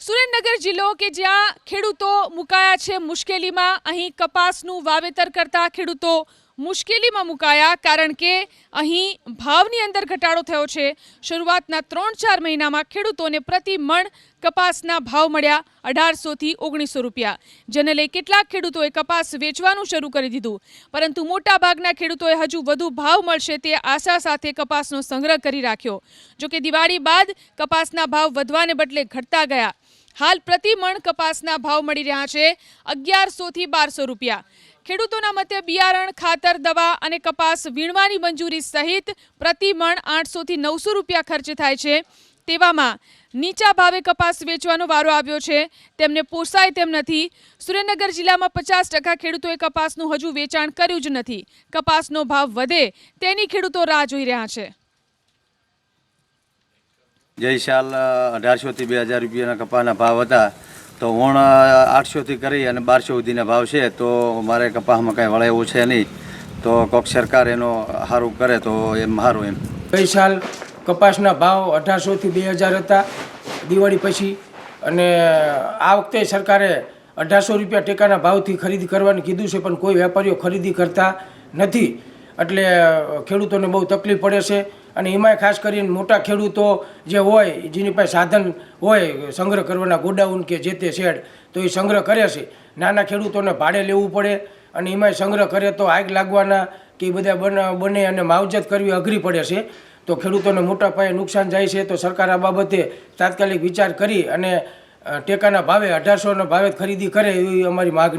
સુરેન્દ્રનગર જિલ્લો કે જ્યાં ખેડૂતો મુકાયા છે મુશ્કેલીમાં, અહીં કપાસનું વાવેતર કરતા ખેડૂતો મુશ્કેલીમાં મુકાયા કારણ કે અહીં ભાવની અંદર ઘટાડો થયો છે. શરૂઆતના ત્રણ ચાર મહિનામાં ખેડૂતોને પ્રતિ મણ કપાસના ભાવ મળ્યા અઢારસોથી ઓગણીસો રૂપિયા. જેને લઈ કેટલાક ખેડૂતોએ કપાસ વેચવાનું શરૂ કરી દીધું. પરંતુ મોટાભાગના ખેડૂતોએ હજુ વધુ ભાવ મળશે તે આશા સાથે કપાસનો સંગ્રહ કરી રાખ્યો. જોકે દિવાળી બાદ કપાસના ભાવ વધવાને બદલે ઘટતા ગયા. હાલ પ્રતિ મણ કપાસના ભાવ મળી રહ્યા છે અગિયારસોથી બારસો રૂપિયા. ખેડૂતોના મતે બિયારણ, ખાતર, દવા અને કપાસ વીણવાની મંજૂરી સહિત પ્રતિ મણ આઠસોથી નવસો રૂપિયા ખર્ચ થાય છે. તેવામાં નીચા ભાવે કપાસ વેચવાનો વારો આવ્યો છે. તેમને પોસાય તેમ નથી. સુરેન્દ્રનગર જિલ્લામાં પચાસ ટકા ખેડૂતોએ કપાસનું હજુ વેચાણ કર્યું જ નથી. કપાસનો ભાવ વધે તેની ખેડૂતો રાહ જોઈ રહ્યા છે. જય સાલ અઢારસોથી બે હજાર રૂપિયાના કપાના ભાવ હતા. તો ઓણ આઠસોથી કરી અને બારસો સુધીના ભાવ છે, તો મારે કપાસમાં કાંઈ વળે છે નહીં. તો કોક સરકાર એનો સારું કરે તો એમ સારું એમ. ગઈ સાલ કપાસના ભાવ અઢારસોથી બે હજાર હતા દિવાળી પછી. અને આ વખતે સરકારે અઢારસો રૂપિયા ટેકાના ભાવથી ખરીદી કરવાનું કીધું છે, પણ કોઈ વેપારીઓ ખરીદી કરતા નથી. એટલે ખેડૂતોને બહુ તકલીફ પડે છે. અને એમાંય ખાસ કરીને મોટા ખેડૂતો જે હોય, જેની પાસે સાધન હોય, સંગ્રહ કરવાના ગોડાઉન કે જે તે શેડ, તો એ સંગ્રહ કરે છે. નાના ખેડૂતોને ભાડે લેવું પડે અને એમાંય સંગ્રહ કરે તો આગ લાગવાના કે એ બધા બને અને માવજત કરવી અઘરી પડે છે. તો ખેડૂતોને મોટા પાયે નુકસાન જાય છે, તો સરકાર આ બાબતે તાત્કાલિક વિચાર કરી અને ટેકાના ભાવે અઢારસોના ભાવે ખરીદી કરે એવી અમારી માગણી